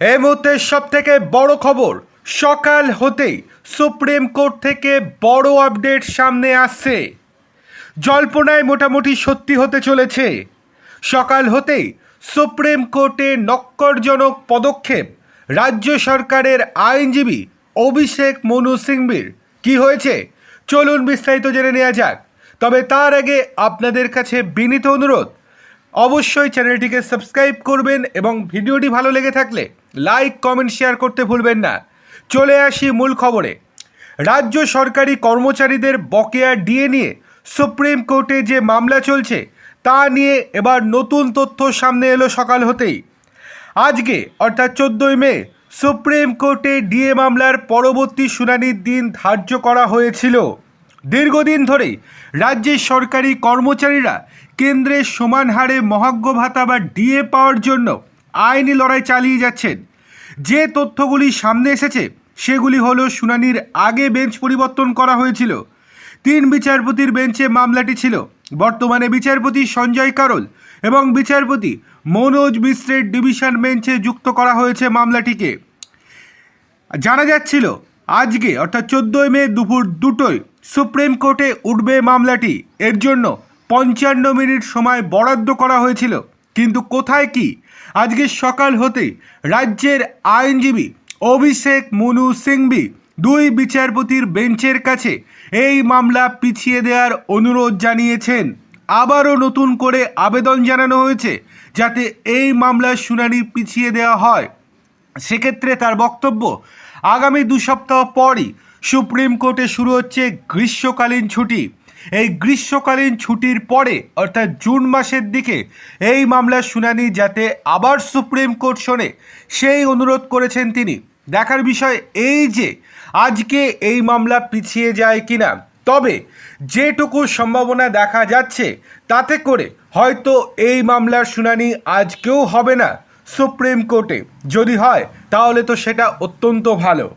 এই মুহূর্তে সব থেকে বড় খবর, সকাল হতেই সুপ্রিম কোর্ট থেকে বড় আপডেট সামনে আসছে। জল্পনায় মোটামুটি সত্যি হতে চলেছে। সকাল হতেই সুপ্রিম কোর্টে নক্করজনক পদক্ষেপ, রাজ্য সরকারের আইনজীবী অভিষেক মনু সিংবির। কি হয়েছে? চলুন বিস্তারিত জেনে নেওয়া যাক। তবে তার আগে আপনাদের কাছে বিনীত অনুরোধ অবশ্যই চ্যানেলটিকে সাবস্ক্রাইব করবেন এবং ভিডিওটি ভালো লেগে থাকলে লাইক, কমেন্ট, শেয়ার করতে ভুলবেন না। চলে আসি মূল খবরে। রাজ্য সরকারি কর্মচারীদের বকেয়া ডিএ নিয়ে সুপ্রিম কোর্টে যে মামলা চলছে, তা নিয়ে এবার নতুন তথ্য সামনে এলো সকাল হতেই। আজকে, অর্থাৎ চোদ্দোই মে, সুপ্রিম কোর্টে ডিএ মামলার পরবর্তী শুনানির দিন ধার্য করা হয়েছিল। দীর্ঘদিন ধরেই রাজ্যের সরকারি কর্মচারীরা কেন্দ্রের সমান হারে মহাজ্ঞ ভাতা বা ডিএ পাওয়ার জন্য আইনি লড়াই চালিয়ে যাচ্ছেন। যে তথ্যগুলি সামনে এসেছে, সেগুলি হলো শুনানির আগে বেঞ্চ পরিবর্তন করা হয়েছিল। তিন বিচারপতির বেঞ্চে মামলাটি ছিল। বর্তমানে বিচারপতি সঞ্জয় কারোল এবং বিচারপতি মনোজ মিশ্রের ডিভিশন বেঞ্চে যুক্ত করা হয়েছে মামলাটিকে। জানা যাচ্ছিল, আজকে অর্থাৎ চোদ্দোই মে দুপুর দুটোয় সুপ্রিম কোর্টে উঠবে মামলাটি। এর জন্য পঞ্চান্ন মিনিট সময় বরাদ্দ করা হয়েছিল। কিন্তু কোথায় কি? আজকে সকাল হতে রাজ্যের আইনজীবী অভিষেক মনু সিংবি দুই বিচারপতির বেঞ্চের কাছে এই মামলা পিছিয়ে দেওয়ার অনুরোধ জানিয়েছেন। আবারও নতুন করে আবেদন জানানো হয়েছে যাতে এই মামলার শুনানি পিছিয়ে দেওয়া হয়। সেক্ষেত্রে তার বক্তব্য আগামী দু সপ্তাহ পরই সুপ্রিম কোর্টে শুরু হচ্ছে গ্রীষ্মকালীন ছুটি। এই গ্রীষ্মকালীন ছুটির পরে, অর্থাৎ জুন মাসের দিকে, এই মামলার শুনানি যাতে আবার সুপ্রিম কোর্ট শোনে, সেই অনুরোধ করেছেন তিনি। দেখার বিষয় এই যে, আজকে এই মামলা পিছিয়ে যায় কিনা। তবে যেটুকু সম্ভাবনা দেখা যাচ্ছে, তাতে করে হয়তো এই মামলার শুনানি আজকেও হবে না সুপ্রিম কোর্টে। যদি হয়, তাহলে তো সেটা অত্যন্ত ভালো।